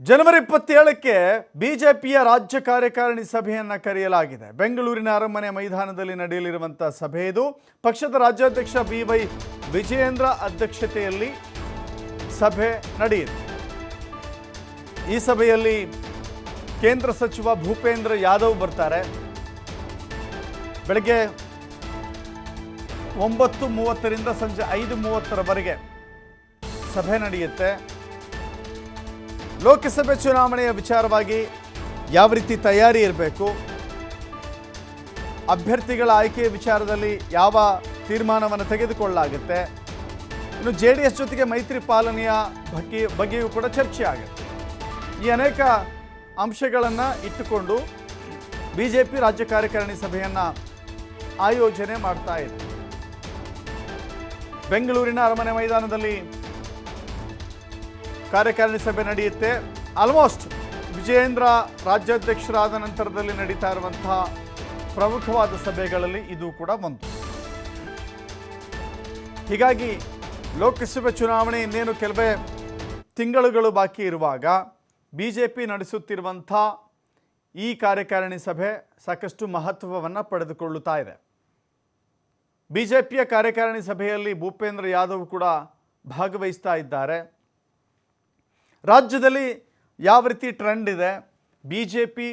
ಜನವರಿ ಇಪ್ಪತ್ತೇಳಕ್ಕೆ ಬಿಜೆಪಿಯ ರಾಜ್ಯ ಕಾರ್ಯಕಾರಿಣಿ ಸಭೆಯನ್ನು ಕರೆಯಲಾಗಿದೆ. ಬೆಂಗಳೂರಿನ ಅರಮನೆ ಮೈದಾನದಲ್ಲಿ ನಡೆಯಲಿರುವಂಥ ಸಭೆ ಇದು. ಪಕ್ಷದ ರಾಜ್ಯಾಧ್ಯಕ್ಷ ಬಿ ವೈ ವಿಜಯೇಂದ್ರ ಅಧ್ಯಕ್ಷತೆಯಲ್ಲಿ ಸಭೆ ನಡೆಯಿತು. ಈ ಸಭೆಯಲ್ಲಿ ಕೇಂದ್ರ ಸಚಿವ ಭೂಪೇಂದ್ರ ಯಾದವ್ ಬರ್ತಾರೆ. ಬೆಳಗ್ಗೆ ಒಂಬತ್ತು ಮೂವತ್ತರಿಂದ ಸಂಜೆ ಐದು ಮೂವತ್ತರವರೆಗೆ ಸಭೆ ನಡೆಯುತ್ತೆ. ಲೋಕಸಭೆ ಚುನಾವಣೆಯ ವಿಚಾರವಾಗಿ ಯಾವ ರೀತಿ ತಯಾರಿ ಇರಬೇಕು? ಅಭ್ಯರ್ಥಿಗಳ ಆಯ್ಕೆಯ ವಿಚಾರದಲ್ಲಿ ಯಾವ ತೀರ್ಮಾನವನ್ನು ತೆಗೆದುಕೊಳ್ಳಲಾಗುತ್ತೆ? ಇನ್ನು ಜೆ ಡಿ ಎಸ್ ಜೊತೆಗೆ ಮೈತ್ರಿ ಪಾಲನೆಯ ಬಗ್ಗೆ ಬಗ್ಗೆಯೂ ಕೂಡ ಚರ್ಚೆ ಆಗುತ್ತೆ ಈ ಅನೇಕ ಅಂಶಗಳನ್ನು ಇಟ್ಟುಕೊಂಡು ಬಿ ಜೆ ಪಿ ರಾಜ್ಯ ಕಾರ್ಯಕಾರಿಣಿ ಸಭೆಯನ್ನು ಆಯೋಜನೆ ಮಾಡ್ತಾ ಇದೆ. ಬೆಂಗಳೂರಿನ ಅರಮನೆ ಮೈದಾನದಲ್ಲಿ ಕಾರ್ಯಕಾರಿಣಿ ಸಭೆ ನಡೆಯುತ್ತೆ. ಆಲ್ಮೋಸ್ಟ್ ವಿಜಯೇಂದ್ರ ರಾಜ್ಯಾಧ್ಯಕ್ಷರಾದ ನಂತರದಲ್ಲಿ ನಡೀತಾ ಇರುವಂತಹ ಪ್ರಮುಖವಾದ ಸಭೆಗಳಲ್ಲಿ ಇದು ಕೂಡ ಒಂದು. ಹೀಗಾಗಿ ಲೋಕಸಭೆ ಚುನಾವಣೆ ಇನ್ನೇನು ಕೆಲವೇ ತಿಂಗಳುಗಳು ಬಾಕಿ ಇರುವಾಗ ಬಿ ಜೆ ಪಿ ನಡೆಸುತ್ತಿರುವಂಥ ಈ ಕಾರ್ಯಕಾರಿಣಿ ಸಭೆ ಸಾಕಷ್ಟು ಮಹತ್ವವನ್ನು ಪಡೆದುಕೊಳ್ಳುತ್ತಾ ಇದೆ. ಬಿ ಜೆ ಪಿಯ ಕಾರ್ಯಕಾರಿಣಿ ಸಭೆಯಲ್ಲಿ ಭೂಪೇಂದ್ರ ಯಾದವ್ ಕೂಡ ಭಾಗವಹಿಸ್ತಾ ಇದ್ದಾರೆ. ರಾಜ್ಯದಲ್ಲಿ ಯಾವ ರೀತಿ ಟ್ರೆಂಡ್ ಇದೆ? ಬಿ ಜೆ ಪಿ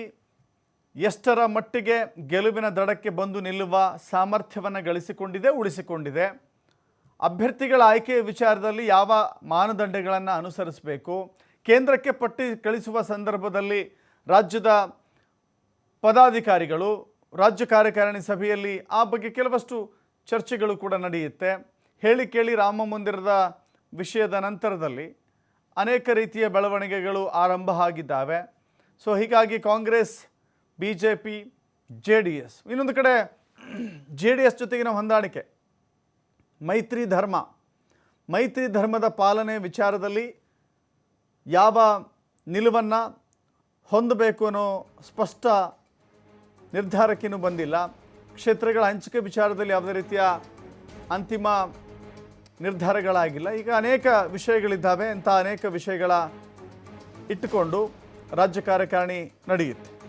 ಎಷ್ಟರ ಮಟ್ಟಿಗೆ ಗೆಲುವಿನ ದಡಕ್ಕೆ ಬಂದು ನಿಲ್ಲುವ ಸಾಮರ್ಥ್ಯವನ್ನು ಗಳಿಸಿಕೊಂಡಿದೆ, ಉಳಿಸಿಕೊಂಡಿದೆ? ಅಭ್ಯರ್ಥಿಗಳ ಆಯ್ಕೆಯ ವಿಚಾರದಲ್ಲಿ ಯಾವ ಮಾನದಂಡಗಳನ್ನು ಅನುಸರಿಸಬೇಕು? ಕೇಂದ್ರಕ್ಕೆ ಪಟ್ಟಿ ಕಳಿಸುವ ಸಂದರ್ಭದಲ್ಲಿ ರಾಜ್ಯದ ಪದಾಧಿಕಾರಿಗಳು, ರಾಜ್ಯ ಕಾರ್ಯಕಾರಿಣಿ ಸಭೆಯಲ್ಲಿ ಆ ಬಗ್ಗೆ ಕೆಲವಷ್ಟು ಚರ್ಚೆಗಳು ಕೂಡ ನಡೆಯುತ್ತೆ. ಹೇಳಿ ಕೇಳಿ ರಾಮ ಮಂದಿರದ ವಿಷಯದ ನಂತರದಲ್ಲಿ ಅನೇಕ ರೀತಿಯ ಬೆಳವಣಿಗೆಗಳು ಆರಂಭ ಆಗಿದ್ದಾವೆ. ಸೊ ಹೀಗಾಗಿ Congress B J P J D S ಇನ್ನೊಂದು ಕಡೆ ಜೆ ಡಿ ಎಸ್ ಜೊತೆಗಿನ ಹೊಂದಾಣಿಕೆ. ಮೈತ್ರಿ ಧರ್ಮ. ಮೈತ್ರಿ ಧರ್ಮದ ಪಾಲನೆ ವಿಚಾರದಲ್ಲಿ ಯಾವ ನಿಲುವನ್ನು ಹೊಂದಬೇಕು ಅನ್ನೋ ಸ್ಪಷ್ಟ ನಿರ್ಧಾರಕ್ಕೇನು ಬಂದಿಲ್ಲ. ಕ್ಷೇತ್ರಗಳ ಹಂಚಿಕೆ ವಿಚಾರದಲ್ಲಿ ಯಾವುದೇ ರೀತಿಯ ಅಂತಿಮ ನಿರ್ಧಾರಗಳಾಗಿಲ್ಲ. ಈಗ ಅನೇಕ ವಿಷಯಗಳಿದ್ದಾವೆ. ಅಂತ ಅನೇಕ ವಿಷಯಗಳ ಇಟ್ಟುಕೊಂಡು ರಾಜ್ಯ ಕಾರ್ಯಕಾರಿಣಿ ನಡೆಯುತ್ತೆ.